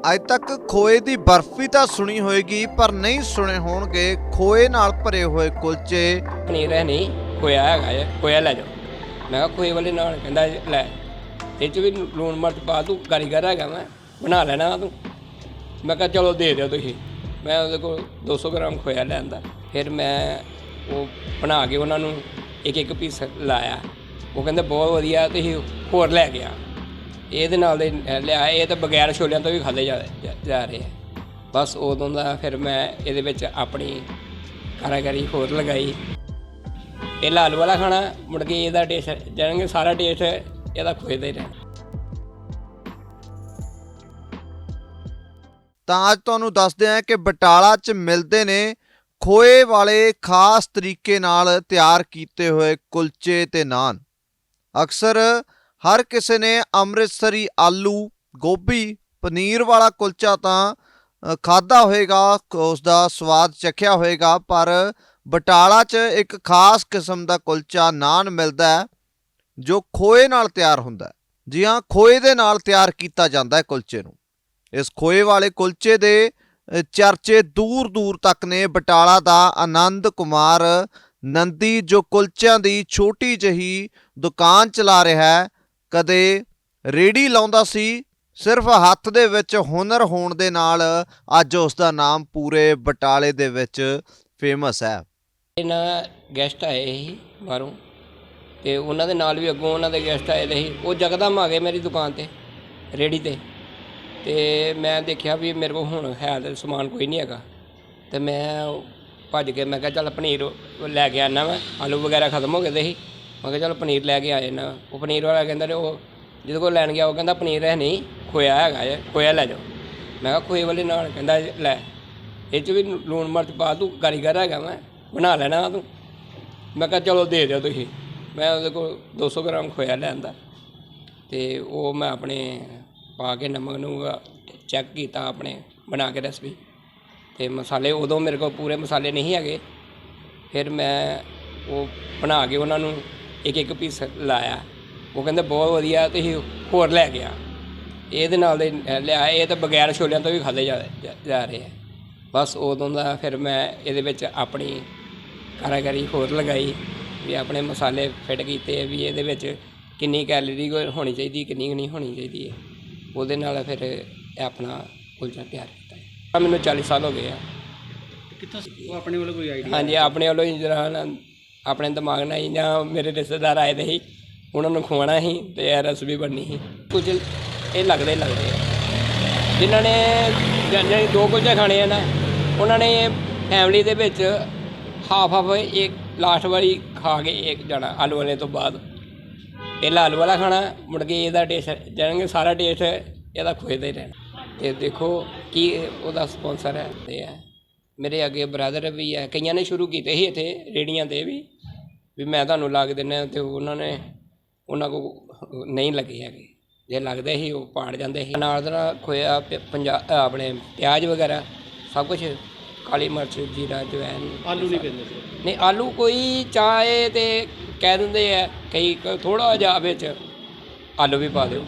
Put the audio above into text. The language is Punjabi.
ਅੱਜ ਤੱਕ ਖੋਏ ਦੀ ਬਰਫੀ ਤਾਂ ਸੁਣੀ ਹੋਏਗੀ, ਪਰ ਨਹੀਂ ਸੁਣੇ ਹੋਣਗੇ। ਖੋਏ ਨਾਲ ਭਰੇ ਹੋਏ ਕੁਲਚੇ। ਪਨੀਰ ਹੈ ਨਹੀਂ, ਖੋਇਆ ਹੈਗਾ ਜੇ, ਖੋਇਆ ਲੈ ਜਾਓ। ਮੈਂ ਕਿਹਾ ਖੋਏ ਵਾਲੇ ਨਾਲ ਕਹਿੰਦਾ ਲੈ। ਇਹ ਚ ਵੀ ਲੂਣ ਮਿਰਚ ਪਾ ਤੂੰ, ਕਾਰੀਗਰ ਹੈਗਾ ਮੈਂ, ਬਣਾ ਲੈਣਾ ਤੂੰ। ਮੈਂ ਕਿਹਾ ਚਲੋ ਦੇ ਦਿਓ ਤੁਸੀਂ। ਮੈਂ ਉਹਦੇ ਕੋਲ 200 ਗ੍ਰਾਮ ਖੋਇਆ ਲਿਆਂਦਾ। ਫਿਰ ਮੈਂ ਉਹ ਬਣਾ ਕੇ ਉਹਨਾਂ ਨੂੰ ਇੱਕ ਇੱਕ ਪੀਸ ਲਾਇਆ। ਉਹ ਕਹਿੰਦੇ, ਬਹੁਤ ਵਧੀਆ, ਤੁਸੀਂ ਹੋਰ ਲੈ ਗਿਆ ਇਹਦੇ ਨਾਲ ਦੇ ਲਿਆ ਇਹ ਤਾਂ ਬਗੈਰ ਛੋਲਿਆਂ ਤੋਂ ਵੀ ਖਾਦੇ ਜਾ, ਜਾ- ਰਹੇ ਆ। ਬਸ ਉਦੋਂ ਦਾ ਫਿਰ ਮੈਂ ਇਹਦੇ ਵਿੱਚ ਆਪਣੀ ਕਾਰਾਗਰੀ ਹੋਰ ਲਗਾਈ। ਇਹ ਲਾਲ ਵਾਲਾ ਖਾਣਾ, ਮੁੜ ਕੇ ਇਹਦਾ ਟੇਸਟ ਜਾਣਗੇ ਸਾਰਾ ਟੇਸਟ ਇਹਦਾ ਖੋਏ ਦਾ ਹੀ ਰਹਿਣਾ। ਤਾਂ ਅੱਜ ਤੁਹਾਨੂੰ ਦੱਸਦੇ ਹਾਂ ਕਿ ਬਟਾਲਾ 'ਚ ਮਿਲਦੇ ਨੇ ਖੋਏ ਵਾਲੇ ਖਾਸ ਤਰੀਕੇ ਨਾਲ ਤਿਆਰ ਕੀਤੇ ਹੋਏ ਕੁਲਚੇ ਤੇ ਨਾਨ। ਅਕਸਰ ਹਰ ਕਿਸੇ ਨੇ ਅੰਮ੍ਰਿਤਸਰੀ ਆਲੂ, ਗੋਭੀ, ਪਨੀਰ ਵਾਲਾ ਕੁਲਚਾ ਤਾਂ ਖਾਦਾ ਹੋਏਗਾ ਉਸ ਦਾ ਸਵਾਦ ਚੱਖਿਆ ਹੋਏਗਾ, ਪਰ ਬਟਾਲਾ 'ਚ ਇੱਕ ਖਾਸ ਕਿਸਮ ਦਾ ਕੁਲਚਾ ਨਾਨ ਮਿਲਦਾ ਹੈ, ਜੋ ਖੋਏ ਨਾਲ ਤਿਆਰ ਹੁੰਦਾ ਹੈ। ਜੀ ਹਾਂ, ਖੋਏ ਦੇ ਨਾਲ ਤਿਆਰ ਕੀਤਾ ਜਾਂਦਾ ਹੈ ਕੁਲਚੇ ਨੂੰ। ਇਸ ਖੋਏ ਵਾਲੇ ਕੁਲਚੇ ਦੇ ਚਰਚੇ ਦੂਰ ਦੂਰ ਤੱਕ ਨੇ ਬਟਾਲਾ ਦਾ ਆਨੰਦ ਕੁਮਾਰ ਨੰਦੀ, ਜੋ ਕੁਲਚਿਆਂ ਦੀ ਛੋਟੀ ਜਹੀ ਦੁਕਾਨ ਚਲਾ ਰਿਹਾ ਹੈ ਕਦੇ ਰੇੜੀ ਲਾਉਂਦਾ ਸੀ, ਸਿਰਫ ਹੱਥ ਦੇ ਵਿੱਚ ਹੁਨਰ ਹੋਣ ਦੇ ਨਾਲ ਅੱਜ ਉਸ ਦਾ ਨਾਮ ਪੂਰੇ ਬਟਾਲੇ ਦੇ ਵਿੱਚ ਫੇਮਸ ਹੈ। ਇਹਨਾਂ ਗੈਸਟ ਆਏ ਸੀ ਬਾਹਰੋਂ ਤੇ ਉਹਨਾਂ ਦੇ ਨਾਲ ਵੀ ਅੱਗੋਂ ਉਹਨਾਂ ਦੇ ਗੈਸਟ ਆਏ ਦੇ ਸੀ। ਉਹ ਜਗਦਮ ਆ ਗਏ ਮੇਰੀ ਦੁਕਾਨ ਤੇ, ਰੇੜੀ ਤੇ। ਤੇ ਮੈਂ ਦੇਖਿਆ ਵੀ ਮੇਰੇ ਕੋਲ ਹੁਣ ਹੈ ਤੇ ਸਮਾਨ ਕੋਈ ਨਹੀਂ ਹੈਗਾ। ਤੇ ਮੈਂ ਭੱਜ ਕੇ ਮੈਂ ਕਿਹਾ ਚੱਲ ਪਨੀਰ ਲੈ ਕੇ ਆਣਾ ਮੈਂ ਆਲੂ ਵਗੈਰਾ ਖਤਮ ਹੋ ਗਏ ਦੇ ਸੀ। ਮੈਂ ਕਿਹਾ ਚੱਲ ਪਨੀਰ ਲੈ ਕੇ ਆਏ ਨਾ ਉਹ ਪਨੀਰ ਵਾਲਾ ਕਹਿੰਦਾ ਨੇ ਉਹ ਜਿਹਦੇ ਕੋਲ ਲੈਣ ਗਿਆ, ਉਹ ਕਹਿੰਦਾ ਪਨੀਰ ਹੈ ਨਹੀਂ, ਖੋਇਆ ਹੈਗਾ ਜੇ, ਖੋਇਆ ਲੈ ਜਾਓ। ਮੈਂ ਕਿਹਾ ਖੋਏ ਵਾਲੇ ਨਾਲ ਕਹਿੰਦਾ ਲੈ, ਇਹ ਚ ਵੀ ਲੂਣ ਮਿਰਚ ਪਾ ਤੂੰ, ਕਾਰੀਗਰ ਹੈਗਾ ਮੈਂ, ਬਣਾ ਲੈਣਾ ਤੂੰ। ਮੈਂ ਕਿਹਾ ਚਲੋ ਦੇ ਦਿਓ ਤੁਸੀਂ। ਮੈਂ ਉਹਦੇ ਕੋਲ 200 ਗ੍ਰਾਮ ਖੋਇਆ ਲਿਆਂਦਾ। ਤੇ ਉਹ ਮੈਂ ਆਪਣੇ ਪਾ ਕੇ ਨਮਕ ਨੂੰ ਚੈੱਕ ਕੀਤਾ ਆਪਣੇ, ਬਣਾ ਕੇ ਰੈਸਪੀ ਤੇ ਮਸਾਲੇ ਉਦੋਂ ਮੇਰੇ ਕੋਲ ਪੂਰੇ ਮਸਾਲੇ ਨਹੀਂ ਹੈਗੇ। ਫਿਰ ਮੈਂ ਉਹ ਬਣਾ ਕੇ ਉਹਨਾਂ ਨੂੰ ਇੱਕ ਇੱਕ ਪੀਸ ਲਾਇਆ। ਉਹ ਕਹਿੰਦੇ ਬਹੁਤ ਵਧੀਆ ਤੁਸੀਂ ਹੋਰ ਲੈ ਗਿਆ ਇਹਦੇ ਨਾਲ ਦੇ ਲਿਆ ਇਹ ਤਾਂ ਬਗੈਰ ਛੋਲਿਆਂ ਤੋਂ ਵੀ ਖਾਦੇ ਜਾ ਜਾ- ਰਹੇ ਆ। ਬਸ ਉਦੋਂ ਦਾ ਫਿਰ ਮੈਂ ਇਹਦੇ ਵਿੱਚ ਆਪਣੀ ਕਾਰਾਗਰੀ ਹੋਰ ਲਗਾਈ ਵੀ ਆਪਣੇ ਮਸਾਲੇ ਫਿੱਟ ਕੀਤੇ ਵੀ ਇਹਦੇ ਵਿੱਚ ਕਿੰਨੀ ਕੈਲਰੀ ਹੋਣੀ ਚਾਹੀਦੀ ਕਿੰਨੀ ਨਹੀਂ ਹੋਣੀ ਚਾਹੀਦੀ ਹੈ ਉਹਦੇ ਨਾਲ ਫਿਰ ਇਹ ਆਪਣਾ ਕੁਲਚਾ ਤਿਆਰ ਕੀਤਾ ਮੈਨੂੰ 40 ਸਾਲ ਹੋ ਗਏ ਆ। ਕਿੱਥੋਂ ਉਹ ਆਪਣੇ ਵੱਲੋਂ ਕੋਈ ਆਈਡੀਆ ਹਾਂਜੀ ਆਪਣੇ ਵੱਲੋਂ ਹੀ ਜਿਹੜਾ ਨਾ ਆਪਣੇ ਦਿਮਾਗ ਨਾਲ ਹੀ ਜਾਂ ਮੇਰੇ ਰਿਸ਼ਤੇਦਾਰ ਆਏ ਦੇ ਸੀ ਉਹਨਾਂ ਨੂੰ ਖਵਾਉਣਾ ਸੀ ਤੇ ਇਹ ਰੈਸਪੀ ਬਣਨੀ ਸੀ ਕੁਝ ਇਹ ਲੱਗਦੇ ਹੀ ਲੱਗਦੇ ਆ। ਜਿਨ੍ਹਾਂ ਨੇ ਜਾਨੀ ਦੋ ਕੁਲਚੇ ਖਾਣੇ ਆ ਨਾ, ਉਹਨਾਂ ਨੇ ਫੈਮਿਲੀ ਦੇ ਵਿੱਚ ਹਾਫ ਹਾਫ ਇੱਕ ਲਾਸਟ ਵਾਰੀ ਖਾ ਕੇ ਇੱਕ ਜਾਣਾ ਆਲੂ ਵਾਲੇ ਤੋਂ ਬਾਅਦ। ਪਹਿਲਾਂ ਆਲੂ ਵਾਲਾ ਖਾਣਾ, ਮੁੜ ਕੇ ਇਹਦਾ ਟੇਸਟ ਜਾਣਗੇ ਸਾਰਾ ਟੇਸਟ ਇਹਦਾ ਖੋਏ ਦਾ ਹੀ ਰਹਿਣਾ। ਤੇ ਦੇਖੋ ਕੀ ਉਹਦਾ ਸਪਾਂਸਰ ਹੈ ਤੇ ਹੈ। ਮੇਰੇ ਅੱਗੇ ਬ੍ਰਦਰ ਵੀ ਹੈ ਕਈਆਂ ਨੇ ਸ਼ੁਰੂ ਕੀਤੇ ਸੀ ਇੱਥੇ ਰੇੜੀਆਂ ਤੇ ਵੀ ਵੀ ਮੈਂ ਤੁਹਾਨੂੰ ਲਾ ਕੇ ਦਿੰਦਾ ਤੇ ਉਹਨਾਂ ਨੇ ਉਹਨਾਂ ਕੋ ਨਹੀਂ ਲੱਗੇ ਹੈਗੇ। ਜੇ ਲੱਗਦੇ ਸੀ ਉਹ ਪਾੜ ਜਾਂਦੇ ਸੀ। ਨਾਲ ਦਾ ਖੋਇਆ ਪੰਜਾਬ ਆਪਣੇ ਪਿਆਜ਼ ਵਗੈਰਾ ਸਭ ਕੁਝ ਕਾਲੀ ਮਿਰਚ ਜੀਰਾ ਜਵੈਨ ਆਲੂ ਨਹੀਂ ਪੈਂਦੇ ਸੀ। ਨਹੀਂ ਆਲੂ ਕੋਈ ਚਾਹੇ ਤੇ ਕਹਿ ਦਿੰਦੇ ਆ ਕਈ ਥੋੜਾ ਜਿਹਾ ਵਿੱਚ ਆਲੂ ਵੀ ਪਾ ਦਿਓ।